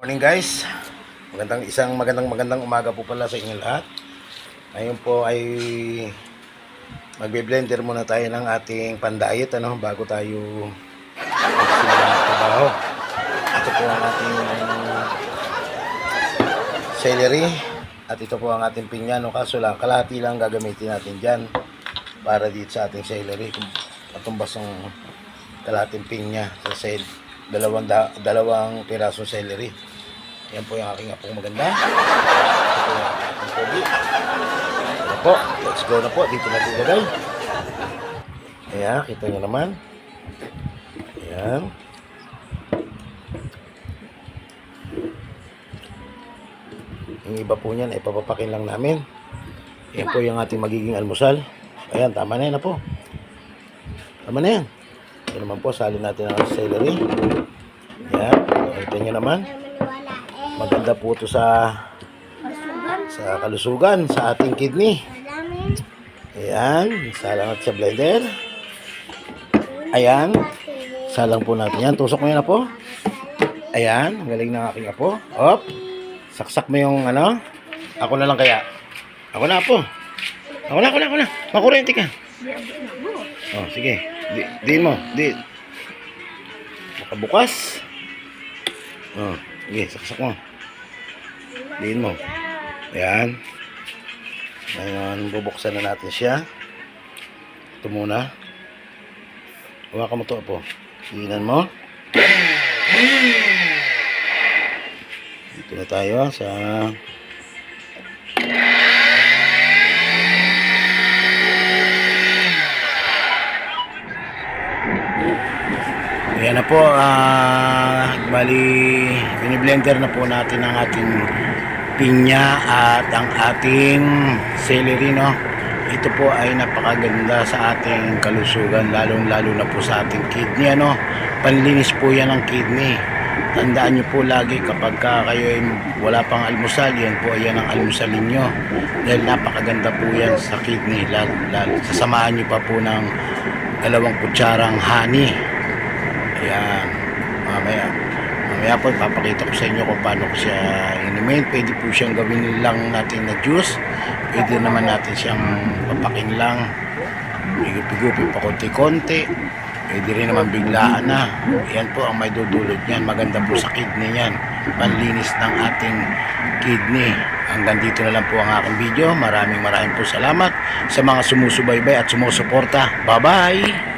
Morning guys. Magandang isang magandang magandang umaga po pala sa inyo lahat. Ngayon po ay magbe-blender muna tayo ng ating pandayet ano bago tayo trabaho. Ito po ang ating celery at ito po ang ating pinya no kaso lang kalahati lang gagamitin natin diyan para dito sa ating celery kung patumbas ng kalahating pinya sa side dalawang da, dalawang pirasong celery yan po yung aking apong maganda. Ito po. Yung let's go na po. Dito na po ilagay ayan kita nyo naman. Ayan. Yung iba po niyan ay papapakin lang namin. Yan po yung ating magiging almusal. Ayan tama na yan na po. Tama na yan. Ito naman po salin natin ang celery. Yan ito nyo naman maganda po ito sa sa kalusugan sa ating kidney. Ayan salang natin sa blender. Ayan salang po natin. Yan tusok mo yan po ayan galing ng aking apo. Op saksak mo yung ano. Ako na lang kaya. Ako na po ako na ako na ako na. Makurente ka. Oh sige. Di, diin mo. Di. Nakabukas oh sige saksak mo diin mo. Ayan. Ngayon bubuksan na natin siya. Ito muna. Hawakan mo to po. Diinan mo. Dito na tayo sa Ayan na po, ah, bali, biniblender na po natin ang ating pinya at ang ating celery, no? Ito po ay napakaganda sa ating kalusugan, lalong-lalo na po sa ating kidney, ano? Panlinis po yan ng kidney. Tandaan nyo po lagi kapag ka kayo ay wala pang almusal, yan po yan ang almusalin nyo. Dahil napakaganda po yan sa kidney. Lalo, lalo, sasamahan nyo pa po ng dalawang kutsarang honey. Ayan. Mamaya po, papakita ko sa inyo kung paano ko siya inumin. Pwede po siyang gawin lang natin na juice. Pwede naman natin siyang papakin lang. Higupi-gupi pa konti-konti. Pwede rin naman biglaan na. Yan po ang may dudulot niyan. Maganda po sa kidney niyan. Panlinis ng ating kidney. Hanggang dito na lang po ang aking video. Maraming maraming po salamat sa mga sumusubaybay at sumusuporta. Bye-bye!